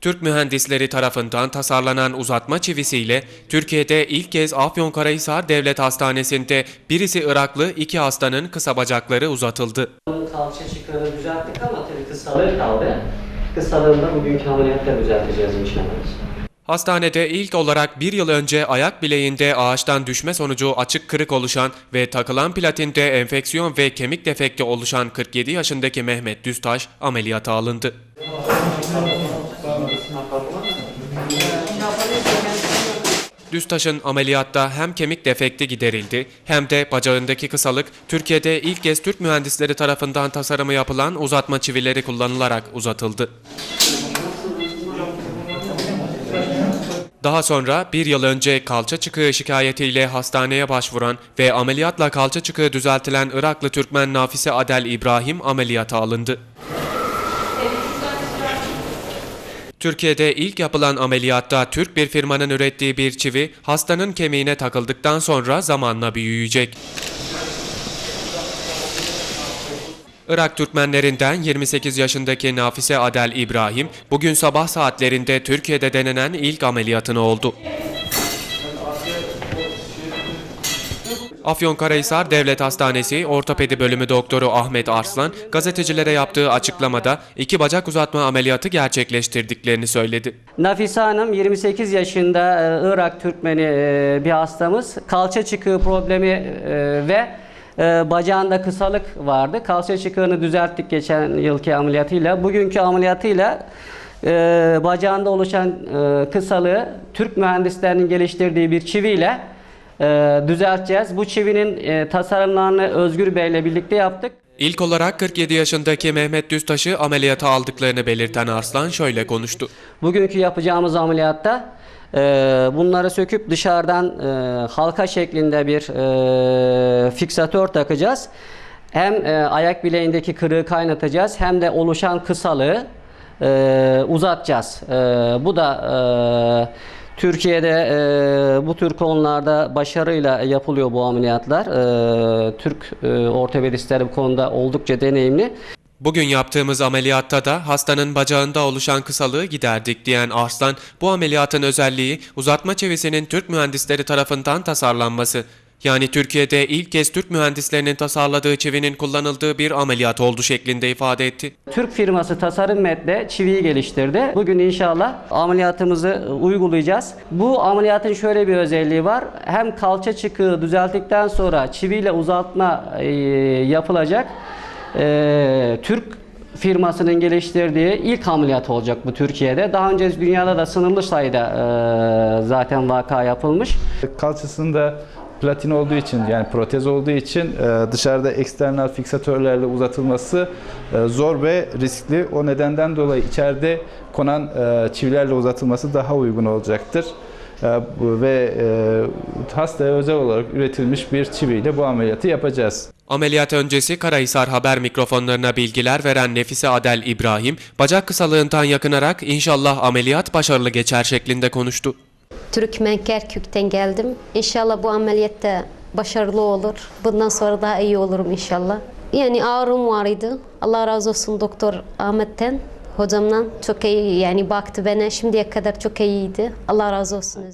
Türk mühendisleri tarafından tasarlanan uzatma çivisiyle Türkiye'de ilk kez Afyonkarahisar Devlet Hastanesi'nde birisi Iraklı iki hastanın kısa bacakları uzatıldı. Kalça çıkığını düzelttik ama tabii kısalığı kaldı. Kısalığını da bugünkü ameliyatta düzelteceğiz inşallah. Hastanede ilk olarak bir yıl önce ayak bileğinde ağaçtan düşme sonucu açık kırık oluşan ve takılan platinde enfeksiyon ve kemik defekti oluşan 47 yaşındaki Mehmet Düztaş ameliyata alındı. Düztaş'ın ameliyatta hem kemik defekti giderildi hem de bacağındaki kısalık Türkiye'de ilk kez Türk mühendisleri tarafından tasarımı yapılan uzatma çivileri kullanılarak uzatıldı. Daha sonra bir yıl önce kalça çıkığı şikayetiyle hastaneye başvuran ve ameliyatla kalça çıkığı düzeltilen Iraklı Türkmen Nafise Adel İbrahim ameliyata alındı. Türkiye'de ilk yapılan ameliyatta Türk bir firmanın ürettiği bir çivi hastanın kemiğine takıldıktan sonra zamanla büyüyecek. Irak Türkmenlerinden 28 yaşındaki Nafise Adel İbrahim bugün sabah saatlerinde Türkiye'de denenen ilk ameliyatını oldu. Afyonkarahisar Devlet Hastanesi Ortopedi Bölümü Doktoru Ahmet Arslan gazetecilere yaptığı açıklamada iki bacak uzatma ameliyatı gerçekleştirdiklerini söyledi. Nafise Hanım 28 yaşında e, Irak Türkmeni e, bir hastamız. Kalça çıkığı problemi e, ve bacağında kısalık vardı. Kalça çıkığını düzelttik geçen yılki ameliyatıyla. Bugünkü ameliyatıyla e, bacağında oluşan kısalığı Türk mühendislerinin geliştirdiği bir çiviyle e, düzelteceğiz. Bu çivinin e, tasarımlarını Özgür Bey ile birlikte yaptık. İlk olarak 47 yaşındaki Mehmet Düztaş'ı ameliyata aldıklarını belirten Arslan şöyle konuştu. Bugünkü yapacağımız ameliyatta e, bunları söküp dışarıdan e, halka şeklinde bir e, fiksatör takacağız. Hem e, ayak bileğindeki kırığı kaynatacağız hem de oluşan kısalığı e, uzatacağız. E, bu da e, Türkiye'de e, bu tür konularda başarıyla yapılıyor bu ameliyatlar. E, Türk e, ortopedistleri bu konuda oldukça deneyimli. Bugün yaptığımız ameliyatta da hastanın bacağında oluşan kısalığı giderdik diyen Arslan, bu ameliyatın özelliği uzatma çivisinin Türk mühendisleri tarafından tasarlanması. Yani Türkiye'de ilk kez Türk mühendislerinin tasarladığı çivinin kullanıldığı bir ameliyat oldu şeklinde ifade etti. Türk firması Tasarım Med'de çiviyi geliştirdi. Bugün inşallah ameliyatımızı uygulayacağız. Bu ameliyatın şöyle bir özelliği var. Hem kalça çıkığı düzelttikten sonra çiviyle uzatma e, yapılacak. E, Türk firmasının geliştirdiği ilk ameliyat olacak bu Türkiye'de. Daha önce dünyada da sınırlı sayıda e, zaten vaka yapılmış. Kalçasında platin olduğu için yani protez olduğu için e, dışarıda eksternal fiksatörlerle uzatılması e, zor ve riskli. O nedenden dolayı içeride konan e, çivilerle uzatılması daha uygun olacaktır. Ve hastaya özel olarak üretilmiş bir çiviyle bu ameliyatı yapacağız. Ameliyat öncesi Karahisar haber mikrofonlarına bilgiler veren Nefise Adel İbrahim, bacak kısalığından yakınarak inşallah ameliyat başarılı geçer şeklinde konuştu. Türkmen Kerkük'ten geldim. İnşallah bu ameliyatta başarılı olur. Bundan sonra daha iyi olurum inşallah. Yani ağrım vardı. Allah razı olsun Doktor Ahmet'ten, hocamdan çok iyi yani baktı bana. Şimdiye kadar çok iyiydi. Allah razı olsun.